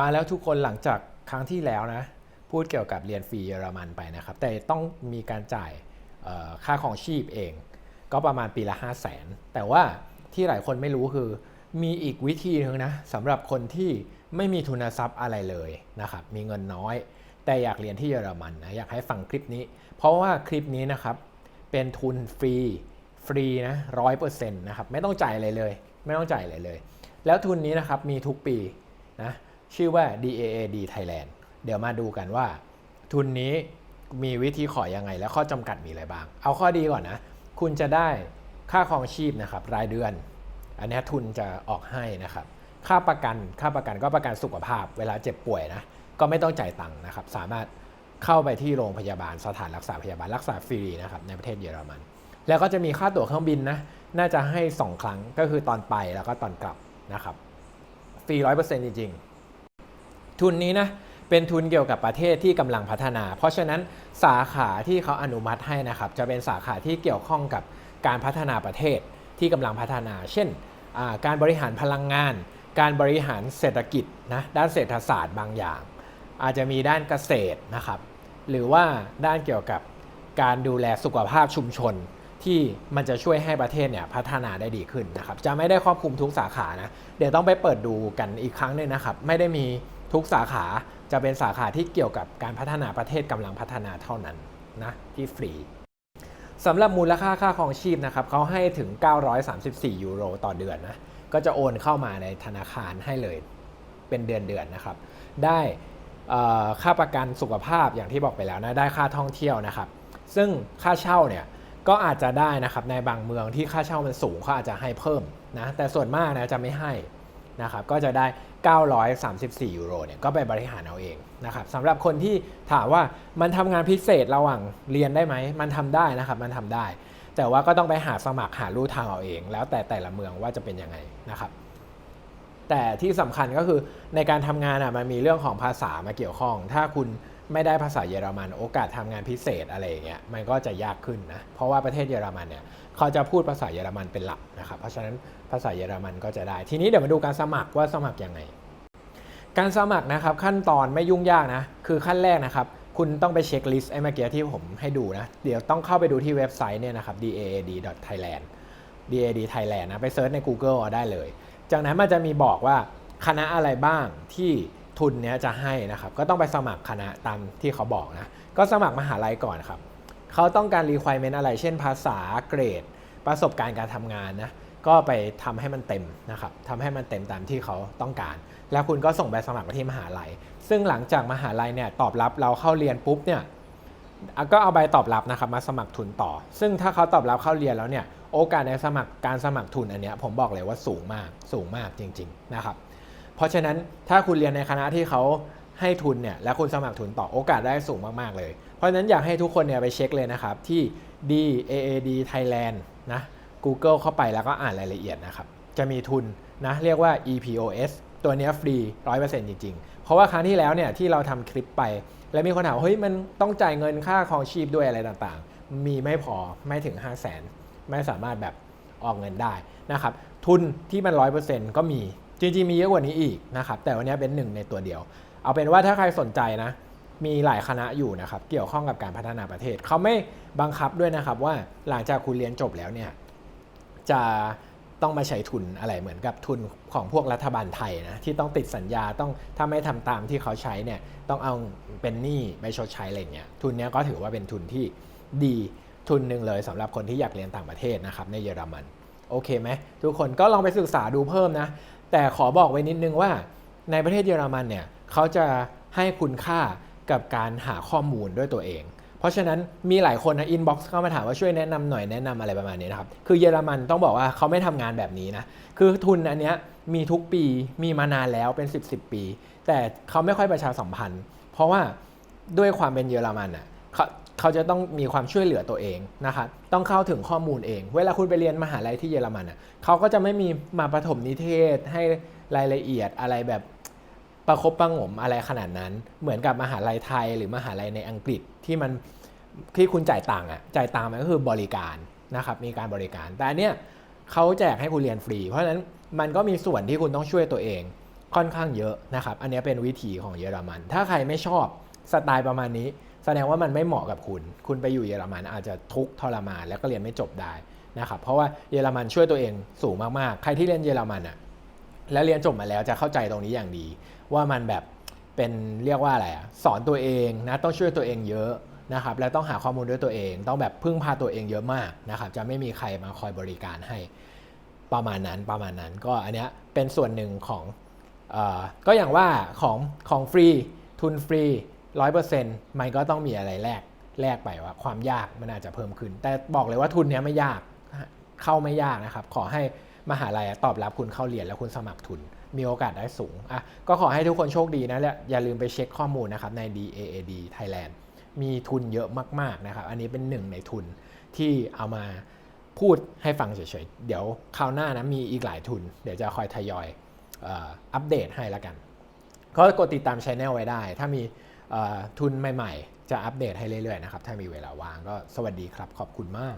มาแล้วทุกคนหลังจากครั้งที่แล้วนะ พูดเกี่ยวกับเรียนฟรีเยอรมันไปนะครับ แต่ต้องมีการจ่ายค่าของชีพเอง ก็ประมาณปีละ 5 0 0แสนแต่ว่าที่หลายคนไม่รู้คือ มีอีกวิธีหนึงนะสำหรับคนที่ไม่มีทุนทรัพย์อะไรเลยนะครับ มีเงินน้อย แต่อยากเรียนที่เยอรมันนะอยากให้ฟังคลิปนี้ เพราะว่าคลิปนี้นะครับเป็นทุนฟรีฟรีนะร้อยเปอร์เซ็นต์นะครับไม่ต้องจ่ายอะไรเลย ไม่ต้องจ่ายอะไรเลย แล้วทุนนี้นะครับมีทุกปีนะ ชื่อว่า DAAD Thailand เดี๋ยวมาดูกันว่า ทุนนี้มีวิธีขอยังไง และข้อจำกัดมีอะไรบ้าง เอาข้อดีก่อนนะ คุณจะได้ค่าครองชีพนะครับรายเดือน อันนี้ทุนจะออกให้นะครับ ค่าประกันค่าประกันก็ประกันสุขภาพ เวลาเจ็บป่วยนะก็ไม่ต้องจ่ายตังค์นะครับ สามารถเข้าไปที่โรงพยาบาลสถานรักษาพยาบาลรักษาฟรีนะครับในประเทศเยอรมัน แล้วก็จะมีค่าตั๋วเครื่องบินนะน่าจะให้ 2 ครั้งก็คือตอนไปแล้วก็ตอนกลับนะครับฟรีร้อยเปอร์เซ็นต์จริงๆ ทุนนี้นะเป็นทุนเกี่ยวกับประเทศที่กำลังพัฒนา เพราะฉะนั้นสาขาที่เขาอนุมัติให้นะครับ จะเป็นสาขาที่เกี่ยวข้องกับการพัฒนาประเทศที่กำลังพัฒนา เช่นการบริหารพลังงาน การบริหารเศรษฐกิจนะด้านเศรษฐศาสตร์บางอย่าง อาจจะมีด้านเกษตรนะครับ หรือว่าด้านเกี่ยวกับการดูแลสุขภาพชุมชนที่มันจะช่วยให้ประเทศเนี่ยพัฒนาได้ดีขึ้นนะครับ จะไม่ได้ครอบคลุมทุกสาขานะ เดี๋ยวต้องไปเปิดดูกันอีกครั้งหนึงนะครับ ไม่ได้มี ทุกสาขาจะเป็นสาขาที่เกี่ยวกับการพัฒนาประเทศกำลังพัฒนาเท่านั้นนะที่ฟรีสำหรับมูลค่าค่าครองชีพนะครับเขาให้ถึง 934 ยูโรต่อเดือนนะก็จะโอนเข้ามาในธนาคารให้เลยเป็นเดือนเดือนนะครับ ได้ค่าประกันสุขภาพอย่างที่บอกไปแล้วนะได้ค่าท่องเที่ยวนะครับ ซึ่งค่าเช่าเนี่ยก็อาจจะได้นะครับในบางเมืองที่ค่าเช่ามันสูงเขาอาจจะให้เพิ่มนะแต่ส่วนมากนะจะไม่ให้ นะครับก็จะได้ 934 ยูโรเนี่ยก็ไปบริหารเอาเองนะครับสำหรับคนที่ถามว่ามันทำงานพิเศษระหว่างเรียนได้ไหม มันทำได้นะครับ มันทำได้ แต่ว่าก็ต้องไปหาสมัครหาลู่ทางเอาเอง แล้วแต่แต่ละเมืองว่าจะเป็นยังไงนะครับ แต่ที่สำคัญก็คือในการทำงานอะมันมีเรื่องของภาษามาเกี่ยวข้อง ถ้าคุณ ไม่ได้ภาษาเยอรมัน โอกาสทำงานพิเศษอะไรอย่างเงี้ยมันก็จะยากขึ้นนะเพราะว่าประเทศเยอรมันเนี่ยเขาจะพูดภาษาเยอรมันเป็นหลักนะครับเพราะฉะนั้นภาษาเยอรมันก็จะได้ ทีนี้เดี๋ยวมาดูการสมัครว่าสมัครยังไง การสมัครนะครับขั้นตอนไม่ยุ่งยากนะคือขั้นแรกนะครับคุณต้องไปเช็คลิสต์ไอ้เมื่อกี้ที่ผมให้ดูนะ เดี๋ยวต้องเข้าไปดูที่เว็บไซต์เนี่ยนะครับ daad.thailand daad Thailand นะ ไปเซิร์ชใน Google เอาได้เลย จากนั้นมันจะมีบอกว่าคณะอะไรบ้างที่ ทุนเนี้ยจะให้นะครับ ก็ต้องไปสมัครคณะตามที่เขาบอกนะ ก็สมัครมหาลัยก่อนครับ เขาต้องการ requirement อะไร เช่นภาษาเกรด ประสบการณ์การทำงานนะ ก็ไปทำให้มันเต็มนะครับทำให้มันเต็มตามที่เขาต้องการ แล้วคุณก็ส่งใบสมัครไปที่มหาลัย ซึ่งหลังจากมหาลัยเนี่ยตอบรับเราเข้าเรียนปุ๊บเนี่ยก็เอาใบตอบรับนะครับมาสมัครทุนต่อ ซึ่งถ้าเขาตอบรับเข้าเรียนแล้วเนี่ยโอกาสในสมัครการสมัครทุนอันเนี้ยผมบอกเลยว่าสูงมากสูงมากจริง ๆ นะครับ เพราะฉะนั้นถ้าคุณเรียนในคณะที่เขาให้ทุนเนี่ยแล้วคุณสมัครทุนต่อโอกาสได้สูงมาก ๆ เลย เพราะฉะนั้นอยากให้ทุกคนเนี่ยไปเช็คเลยนะครับ ที่ DAAD Thailand นะ Google เข้าไปแล้วก็อ่านรายละเอียดนะครับ จะมีทุนนะเรียกว่า EPOS ตัวนี้ยฟรี 100%จริง ๆ เพราะว่าครั้งที่แล้วเนี่ยที่เราทำคลิปไป แล้วมีคนถามเฮ้ยมันต้องจ่ายเงินค่าครองชีพด้วยอะไรต่างๆ มีไม่พอไม่ถึง 5 0 0แสนไม่สามารถแบบออกเงินได้นะครับทุนที่มัน 100%ก็มี จริงๆมีเยอะกว่านี้อีกนะครับ แต่วันนี้เป็นหนึ่งในตัวเดียว เอาเป็นว่าถ้าใครสนใจนะ มีหลายคณะอยู่นะครับ เกี่ยวข้องกับการพัฒนาประเทศ เขาไม่บังคับด้วยนะครับว่าหลังจากคุณเรียนจบแล้วเนี่ยจะต้องมาใช้ทุนอะไรเหมือนกับทุนของพวกรัฐบาลไทยนะที่ต้องติดสัญญาต้องถ้าไม่ทำตามที่เขาใช้เนี่ยต้องเอาเป็นหนี้ไปชดใช้อะไรเงี้ยทุนเนี้ยก็ถือว่าเป็นทุนที่ดีทุนหนึ่งเลยสำหรับคนที่อยากเรียนต่างประเทศนะครับในเยอรมันโอเคไหมทุกคนก็ลองไปศึกษาดูเพิ่มนะ แต่ขอบอกไว้นิดนึงว่า ในประเทศเยอรมันเนี่ยเขาจะให้คุณค่ากับการหาข้อมูลด้วยตัวเอง เพราะฉะนั้นมีหลายคนนะอินบ็อกซ์เข้ามาถามว่าช่วยแนะนำหน่อยแนะนำอะไรประมาณนี้นะครับ คือเยอรมันต้องบอกว่าเขาไม่ทำงานแบบนี้นะ คือทุนอันเนี้ยมีทุกปีมีมานานแล้วเป็น 10บสปี แต่เขาไม่ค่อยประชาสัมพันธ์ เพราะว่าด้วยความเป็นเยอรมันอะ เขาจะต้องมีความช่วยเหลือตัวเองนะครับต้องเข้าถึงข้อมูลเอง เวลาคุณไปเรียนมหาลัยที่เยอรมันอะเขาก็จะไม่มีมาประถมนิเทศให้รายละเอียดอะไรแบบประคบประงมอะไรขนาดนั้น เหมือนกับมหาลัยไทยหรือมหาลัยในอังกฤษที่มันที่คุณจ่ายตังค์อะจ่ายตังค์มันก็คือบริการนะครับมีการบริการ แต่อันเนี้ยเขาแจกให้คุณเรียนฟรี เพราะฉะนั้นมันก็มีส่วนที่คุณต้องช่วยตัวเองค่อนข้างเยอะนะครับ อันนี้เป็นวิธีของเยอรมัน ถ้าใครไม่ชอบสไตล์ประมาณนี้ แสดงว่ามันไม่เหมาะกับคุณ คุณไปอยู่เยอรมันอาจจะทุกข์ทรมานแล้วก็เรียนไม่จบได้นะครับ เพราะว่าเยอรมันช่วยตัวเองสูงมากๆ ใครที่เรียนเยอรมันอะแล้วเรียนจบมาแล้วจะเข้าใจตรงนี้อย่างดี ว่ามันแบบเป็นเรียกว่าอะไรอะสอนตัวเองนะต้องช่วยตัวเองเยอะนะครับแล้วต้องหาข้อมูลด้วยตัวเอง ต้องแบบพึ่งพาตัวเองเยอะมากนะครับ จะไม่มีใครมาคอยบริการให้ประมาณนั้นประมาณนั้นก็อันเนี้ยเป็นส่วนหนึ่งของอก็อย่างว่าของของฟรีทุนฟรี ร้อยเปอร์เซ็นต์มันก็ต้องมีอะไรแลกแลกไปว่า ความยากมันอาจจะเพิ่มขึ้น แต่บอกเลยว่าทุนเนี้ยไม่ยากเข้าไม่ยากนะครับ ขอให้มหาลัยตอบรับคุณเข้าเรียนแล้วคุณสมัครทุน มีโอกาสได้สูงอะก็ขอให้ทุกคนโชคดีนะและอย่าลืมไปเช็คข้อมูลนะครับใน DAAD Thailand มีทุนเยอะมากๆนะครับ อันนี้เป็นหนึ่งในทุนที่เอามาพูดให้ฟังเฉยๆ เดี๋ยวคราวหน้านะมีอีกหลายทุน เดี๋ยวจะคอยทยอยอัปเดตให้ละกัน ก็กดติดตามช anel ไว้ได้ ถ้ามี ทุนใหม่ๆ จะอัปเดตให้เรื่อยๆนะครับถ้ามีเวลาว่างก็สวัสดีครับขอบคุณมาก